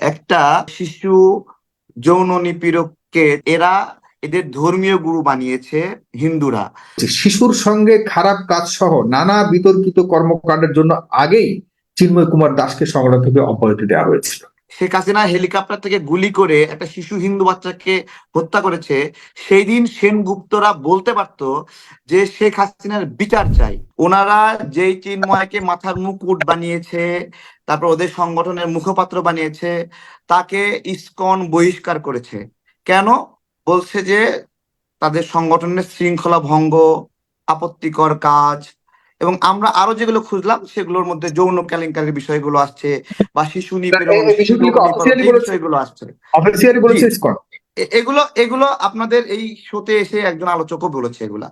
একটা শিশু যৌন নিপীড়ককে এরা এদের ধর্মীয় গুরু বানিয়েছে হিন্দুরা। শিশুর সঙ্গে খারাপ কাজ সহ নানা বিতর্কিত কর্মকাণ্ডের জন্য আগেই চিন্ময় কুমার দাসকে সংগঠন থেকে অব্যাহতি দেওয়া হয়েছিল। শেখ হাসিনা হেলিকপ্টার থেকে গুলি করে একটা শিশু হিন্দু বাচ্চাকে হত্যা করেছে, সেই দিন সেনগুপ্তরা বলতে পারতো যে শেখ হাসিনার বিচার চাই। ওনারা যেই চিন্ময়কে মাথার মুকুট বানিয়েছে, তারপর ওদের সংগঠনের মুখপাত্র বানিয়েছে, তাকে ইসকন বহিষ্কার করেছে। কেন? বলছে যে তাদের সংগঠনের শৃঙ্খলা ভঙ্গ, আপত্তিকর কাজ এবং আমরা আরও যেগুলো খুঁজলাম সেগুলোর মধ্যে যৌন কেলেঙ্কারির বিষয়গুলো আসছে বা শিশু নিপীড়ন বিষয়গুলো আসছে। এগুলো এগুলো আপনাদের এই শোতে এসে একজন আলোচকও বলেছে এগুলা।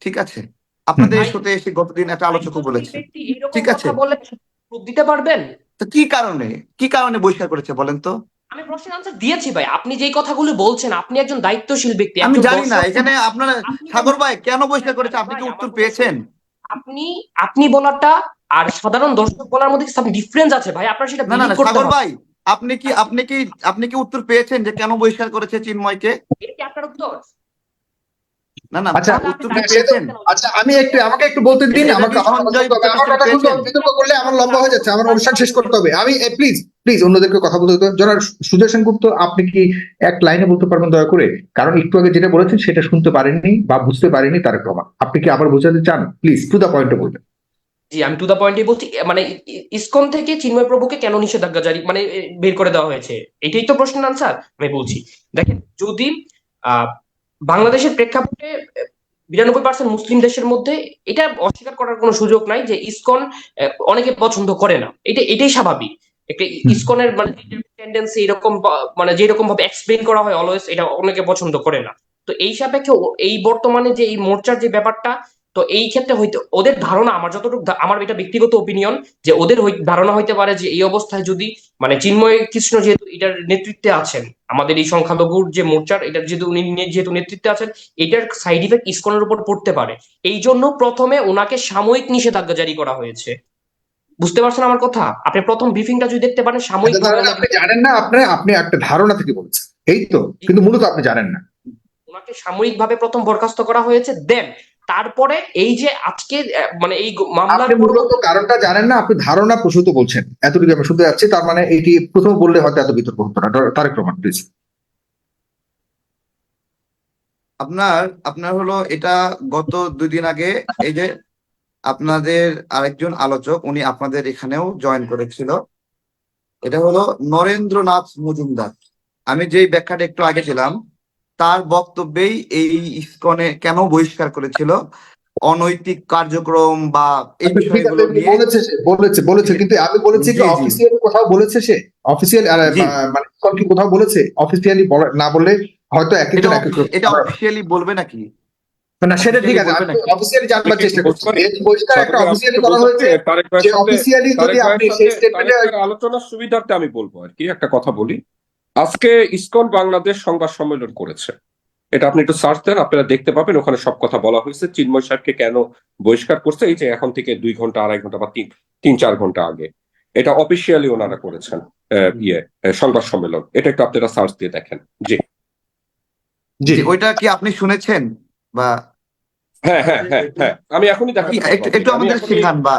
ঠিক আছে? আপনাদের এই শোতে এসে গতদিন একটা আলোচকও বলেছে। ঠিক আছে। দিতে পারবেন? তো কি কারণে? কি কারণে বহিষ্কার করেছে বলেন তো? আমি প্রশ্নের আনসার দিয়েছি ভাই। আপনি যেই কথাগুলো বলছেন আপনি একজন দায়িত্বশীল ব্যক্তি আমি জানি না এখানে আপনারা আপনি- সাগর ভাই কেন বহিষ্কার করেছে? আপনি কি উত্তর পেয়েছেন? আপনি আপনি বলাটা আর সাধারণ দর্শক বলার মধ্যে সাম ডিফারেন্স আছে ভাই? আপনার সেটা না না সাগর ভাই আপনি কি আপনি কি আপনি কি উত্তর পেয়েছেন যে কেন বহিষ্কার করেছে চিন্ময়কে? এটা কি আপনার উত্তর? না না আচ্ছা, উত্তর আপনি পেয়েছেন। আচ্ছা আমি একটু আমাকে একটু বলতে দিন আমাকে আমার কথা শুনতে করলে আমার লম্বা হয়ে যাচ্ছে আমার অনুষ্ঠান শেষ করতে হবে। আমি প্লিজ প্লিজ অন্যদেরকে কথা বলতে হবে। যারা সুজয় সেনগুপ্ত আপনি কি এক লাইনে বলতে পারবেন দয়া করে? কারণ একটু আগে যেটা বলেছেন, সেটা শুনতে পারেননি বা বুঝতে পারেননি তার প্রমাণ। আপনি কি আবার বোঝাতে চান? প্লিজ টু দা পয়েন্টে বলবেন। জি, আমি টু দা পয়েন্টে বলছি। মানে ইসকন থেকে চিন্ময় প্রভুকে কেন নিষেধাজ্ঞা জারি মানে বের করে দেওয়া হয়েছে? এটাই তো প্রশ্নের আনসার আমি বলছি। দেখেন, যদি বাংলাদেশের প্রেক্ষাপটে বিরানব্বই পার্সেন্ট মুসলিম দেশের মধ্যে এটা অস্বীকার করার কোনো সুযোগ নাই যে ইসকন অনেকে পছন্দ করে না। এটা, এটাই স্বাভাবিক। একটা ইসকনের মানে টেন্ডেন্সি এরকম মানে যেরকম ভাবে এক্সপ্লেন করা হয় অলওয়েজ এটা অনেকে পছন্দ করে না। তো এই সাপেক্ষে এই বর্তমানে যে এই মোর্চার যে ব্যাপারটা, তো এই ক্ষেত্রে হইতে ওদের ধারণা আমার যতটুকু আমার এটা ব্যক্তিগত ওপিনিয়ন যে ওদের ধারণা হইতে পারে যে এই অবস্থায় যদি মানে চিন্ময় কৃষ্ণ যেহেতু এটার নেতৃত্বে আছেন, আমাদের এই সংখ্যালঘুর যে মোর্চার, এটার যেহেতু উনি যেহেতু নেতৃত্বে আছেন, এটার সাইড ইফেক্ট ইসকনের উপর পড়তে পারে। এই জন্য প্রথমে ওনাকে সাময়িক নিষেধাজ্ঞা জারি করা হয়েছে। বুঝতে পারছেন আমার কথা? আপনি প্রথম ব্রিফিংটা যদি দেখতে পারেন সাময়িক আচ্ছা, আপনি জানেন না? আপনি আপনি একটা ধারণা থেকে বলছেন। এই তো কিন্তু মূলত আপনি জানেন না। ওনাকে সাময়িকভাবে প্রথম বরখাস্ত করা হয়েছে দেন তারপরে এই যে আজকে মানে এই মামলার মূলত কারণটা জানেন না আপনি ধারণা প্রসূত বলছেন। এতটুকু আমি শুনতে যাচ্ছি তার মানে এটি প্রথম বললে হয়তো এত বিতর্ক হতো না। তারেক রহমান প্লিজ আপনার আপনার হলো এটা গত দুই দিন আগে এই যে আপনাদের আরেকজন আলোচক উনি আপনাদের এখানেও জয়েন করেছিল। এটা হলো নরেন্দ্রনাথ মজুমদার। আমি যেই ব্যাখ্যাটা একটু আগে ছিলাম তার বক্তব্যেই এই ইসকনে কেন বহিষ্কার করেছিল? অনৈতিক কার্যক্রম বা এই বিষয়গুলো নিয়ে বলেছে সে বলেছে বলেছে কিন্তু আমি বলেছি কি। অফিসিয়ালি কোথাও বলেছে সে? অফিসিয়াল মানে কি কোথাও বলেছে? অফিসিয়ালি না বলে হয়তো এটা অফিসিয়ালি বলবে নাকি? না সেটা ঠিক আছে। অফিসিয়ালি জানবার চেষ্টা করছি। একটা অফিসিয়ালি করা হয়েছে যে অফিসিয়ালি যদি আপনি সেই স্টেটমেন্টে আলোচনার সুবিধার্থে আমি বলব আর কি একটা কথা বলি। আজকে ইসকন বাংলাদেশ সংবাদ সম্মেলন করেছে। এটা আপনি একটু সার্চ দেন আপনারা দেখতে পাবেন ওখানে সব কথা বলা হয়েছে। চিন্ময় সাহেবকে কেন বহিষ্কার করছে? এই যে এখন থেকে দুই ঘণ্টা আড়াই ঘণ্টা বা তিন তিন চার ঘণ্টা আগে। এটা অফিসিয়ালি ওনারা করেছেন আহ, ইয়ে সংবাদ সম্মেলন। এটা একটু আপনারা সার্চ দিয়ে দেখেন। জি। জি ওইটা কি আপনি শুনেছেন? বা হ্যাঁ হ্যাঁ হ্যাঁ হ্যাঁ। আমি এখনই একটু আমাদের শেখান বা।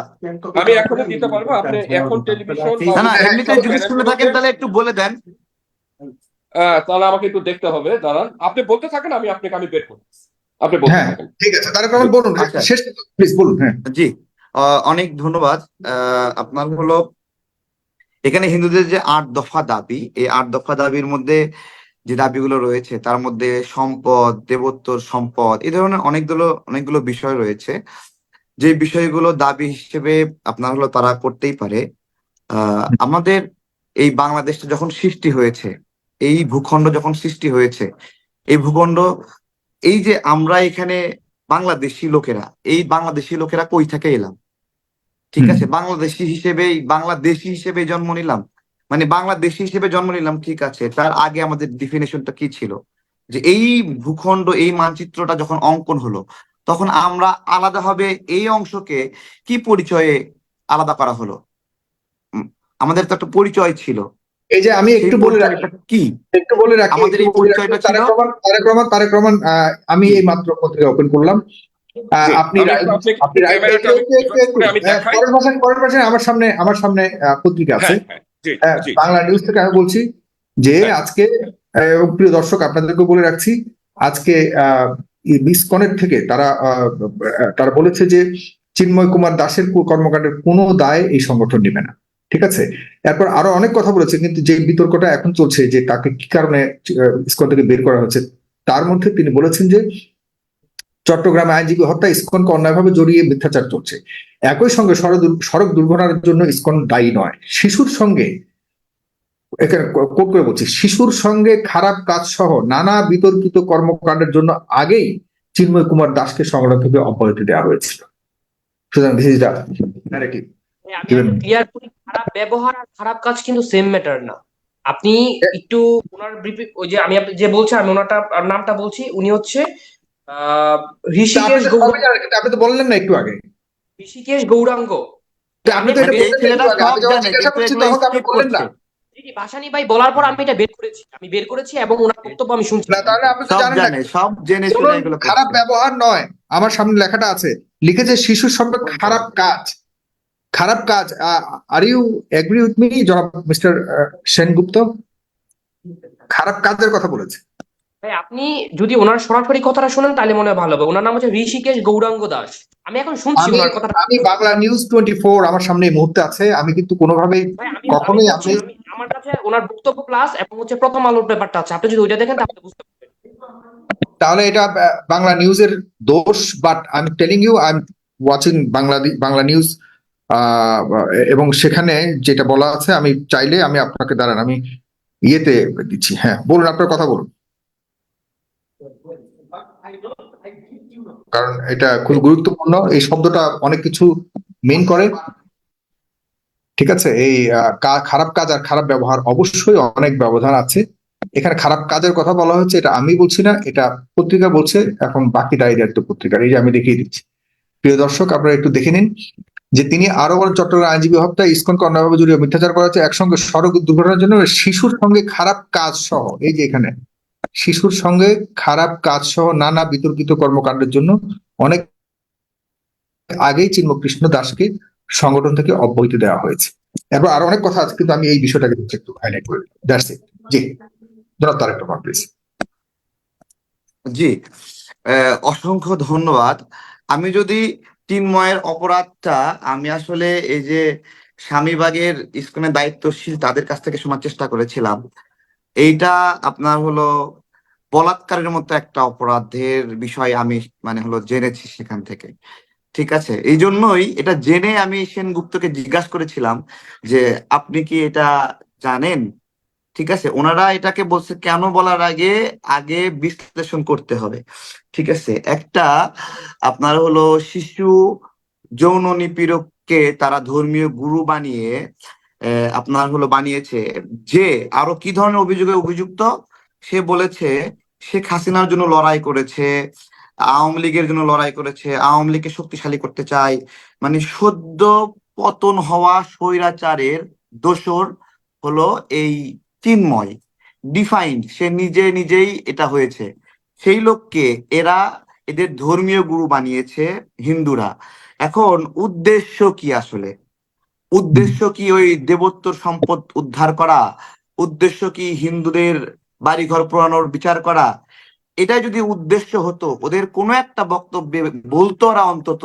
আমি এখনই দিতে পারব। আপনি এখন টেলিভিশন না না এমনিতে যদি শুনে থাকেন তাহলে একটু বলে দেন। আহ, তাহলে আমাকে একটু দেখতে হবে। দাঁড়ান। আপনি বলতে থাকেন আমি আপনাকে আমি বের করছি আপনি বলতে হ্যাঁ থাকেন। ঠিক আছে। তারেক রহমান বলুন আচ্ছা। শেষ প্লিজ বলুন। হ্যাঁ। জি। আহ, অনেক ধন্যবাদ। আহ, আপনার হলো এখানে হিন্দুদের যে আট দফা দাবি এই আট দফা দাবির মধ্যে যে দাবিগুলো রয়েছে তার মধ্যে সম্পদ দেবোত্তর সম্পদ এই ধরনের অনেকগুলো অনেকগুলো বিষয় রয়েছে। যে বিষয়গুলো দাবি হিসেবে আপনার হলো তারা করতেই পারে। আহ আমাদের এই বাংলাদেশটা যখন সৃষ্টি হয়েছে এই ভূখণ্ড যখন সৃষ্টি হয়েছে এই ভূখণ্ড এই যে আমরা এখানে বাংলাদেশি লোকেরা এই বাংলাদেশি লোকেরা কই থেকে এলাম? ঠিক আছে? বাংলাদেশি হিসেবেই বাংলাদেশি হিসেবে জন্ম নিলাম। মানে বাংলাদেশি হিসেবে জন্ম নিলাম ঠিক আছে। তার আগে আমাদের ডিফিনেশনটা কি ছিল? যে এই ভূখণ্ড এই মানচিত্রটা যখন অঙ্কন হলো তখন আমরা আলাদাভাবে এই অংশকে কি পরিচয়ে আলাদা করা হলো? আমাদের তো একটা পরিচয় ছিল। এই যে আমি একটু বলে রাখি। কি? একটু বলে রাখি আমাদের এই পরিচয়টা ছিল? তারেক রহমান তারেক রহমান তারেক রহমান আমি এই মাত্র পত্রিকা ওপেন করলাম। আহ, আপনি আপনি ভাষণ আমার সামনে আমার সামনে আহ, পত্রিকা আছে হ্যাঁ হ্যাঁ জি হ্যাঁ, বাংলা নিউজ থেকে আমি বলছি যে হ্যাঁ। আজকে প্রিয় দর্শক আপনাদেরকে বলে রাখছি আজকে মিসকনের থেকে তারা তারা বলেছে যে চিন্ময় কুমার দাসের কর্মকাণ্ডের কোনো দায় এই সংগঠন নেবে না। ঠিক আছে? এরপর আরও অনেক কথা বলেছে কিন্তু যে বিতর্কটা এখন চলছে যে তাকে কি কারণে ইসকন থেকে বের করা হচ্ছে তার মধ্যে তিনি বলেছেন যে চট্টগ্রামে আইনজীবী হত্যা ইসকনকে অন্যায়ভাবে জড়িয়ে মিথ্যাচার চলছে। একই সঙ্গে সড়ক দুর্ঘটনার জন্য ইসকন দায়ী নয়। শিশুর সঙ্গে এখানে কোট করে বলছি শিশুর সঙ্গে খারাপ কাজ সহ নানা বিতর্কিত কর্মকাণ্ডের জন্য আগেই চিন্ময় কুমার দাসকে সংগঠন থেকে অব্যাহতি দেওয়া হয়েছিল। সুতরাং দিস ইজ খারাপ ব্যবহার আর খারাপ কাজ কিন্তু সেম ম্যাটার না। আপনি একটু ওনার ওই যে আমি যে বলছি আমি ওনারটা নামটা বলছি উনি হচ্ছে ঋষিকেশ আপনি তো বললেন না একটু আগে। ঋষিকেশ গৌরাঙ্গ আপনি তো এটা মানে বললেন না। করছে। জি, জি, ভাসানী ভাই বলার পর আমি এটা বের করেছি। আমি বের করেছি এবং ওনার বক্তব্য আমি শুনছি। না তাহলে আপনি জানেন না। সব জেনে শুনে এগুলো খারাপ ব্যবহার নয়। আমার সামনে লেখাটা আছে। লিখেছে শিশুর সঙ্গে খারাপ কাজ। খারাপ কাজ are you agree with me জনাব মিস্টার সেনগুপ্ত? খারাপ কাজের কথা বলেছে। ভাই আপনি যদি ওনার সরাসরি কথাটা শুনেন তাহলে মনে হয় ভালো হবে। ওনার নাম হচ্ছে ঋষিকেশ গৌরাঙ্গ দাস। আমি এখন শুনছি ওনার কথাটা। আমি বাংলা নিউজ টোয়েন্টি ফোর আমার সামনে এই মুহূর্তে আছে। আমি কিন্তু কোনোভাবেই কখনোই আপনি আমার কাছে ওনার বক্তব্য প্লাস এবং হচ্ছে প্রথম আলোর ব্যাপারটা আছে। আপনি যদি ওইটা দেখেন তাহলে বুঝতে পারবেন। তাহলে এটা বাংলা নিউজের দোষ but I am telling you I am watching Bangla Bangla news এবং সেখানে যেটা বলা আছে আমি চাইলে আমি আপনাকে দাঁড়ান আমি ইয়েতে দিচ্ছি। হ্যাঁ বলুন আপনার কথা বলুন। কারণ এটা খুব গুরুত্বপূর্ণ। এই শব্দটা অনেক কিছু মেন করে। ঠিক আছে? এই খারাপ কাজ আর খারাপ ব্যবহার অবশ্যই অনেক ব্যবধান আছে। এখানে খারাপ কাজের কথা বলা হচ্ছে, এটা আমি বলছি না, এটা পত্রিকা বলছে, এখন বাকি দায়ী দায়িত্ব পত্রিকার এই যে আমি দেখিয়ে দিচ্ছি। প্রিয় দর্শক, আপনারা একটু দেখে নিন যে তিনি আরও বলেন চট্টগ্রাম আইনজীবী হত্যা ইস্কনকে অন্যায়ভাবে জড়িয়ে মিথ্যাচার করা হচ্ছে, একসঙ্গে সড়ক দুর্ঘটনার জন্য শিশুর সঙ্গে খারাপ কাজ সহ, এই যে এখানে। শিশুর সঙ্গে খারাপ কাজ সহ নানা বিতর্কিত কর্মকাণ্ডের জন্য অনেক আগেই চিন্মকৃষ্ণ দাসকে সংগঠন থেকে অব্যাহতি দেওয়া হয়েছে। এরপর আরও অনেক কথা আছে, কিন্তু আমি এই বিষয়টাকে একটু হাইলাইট করে দ্যাটস জি। রহমান প্লিজ জি। অসংখ্য ধন্যবাদ। আমি যদি তিনময়ের অপরাধটা, আমি আসলে এই যে স্বামীবাগের ইস্কনের দায়িত্বশীল তাদের কাছ থেকে শোনার চেষ্টা করেছিলাম এইটা আপনার হলো বলাৎকারের মতো একটা অপরাধের বিষয় আমি মানে হলো জেনেছি সেখান থেকে। ঠিক আছে? এই জন্যই এটা জেনে আমি সেনগুপ্তকে জিজ্ঞাসা করেছিলাম যে, আপনি কি এটা জানেন? ঠিক আছে? ওনারা এটাকে বলছে, কেন বলার আগে আগে বিশ্লেষণ করতে হবে। ঠিক আছে? একটা আপনার হলো শিশু যৌন নিপীড়ককে তারা ধর্মীয় গুরু বানিয়ে আপনার হলো বানিয়েছে। যে আরও কি ধরনের অভিযোগে অভিযুক্ত? সে বলেছে, শেখ হাসিনার জন্য লড়াই করেছে, আওয়ামী লীগের জন্য লড়াই করেছে, আওয়ামী লীগকে শক্তিশালী করতে চায়। মানে সদ্য পতন হওয়া স্বৈরাচারের দোসর হলো এই চিন্ময়। ডিফাইন্ড, সে নিজে নিজেই এটা হয়েছে। সেই লোককে এরা এদের ধর্মীয় গুরু বানিয়েছে হিন্দুরা। এখন উদ্দেশ্য কি আসলে? উদ্দেশ্য কি ওই দেবোত্তর সম্পদ উদ্ধার করা? উদ্দেশ্য কি হিন্দুদের বাড়িঘর পোড়ানোর বিচার করা? এটা যদি উদ্দেশ্য হতো, ওদের কোনো একটা বক্তব্যে বলতো ওরা অন্তত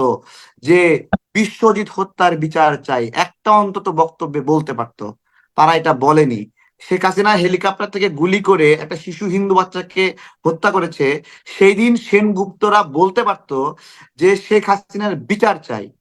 যে বিশ্বজিৎ হত্যার বিচার চাই। একটা অন্তত বক্তব্যে বলতে পারতো। তারা এটা বলেনি। শেখ হাসিনা হেলিকপ্টার থেকে গুলি করে একটা শিশু হিন্দু বাচ্চাকে হত্যা করেছে। সেই দিন সেনগুপ্তরা বলতে পারতো যে শেখ হাসিনার বিচার চাই।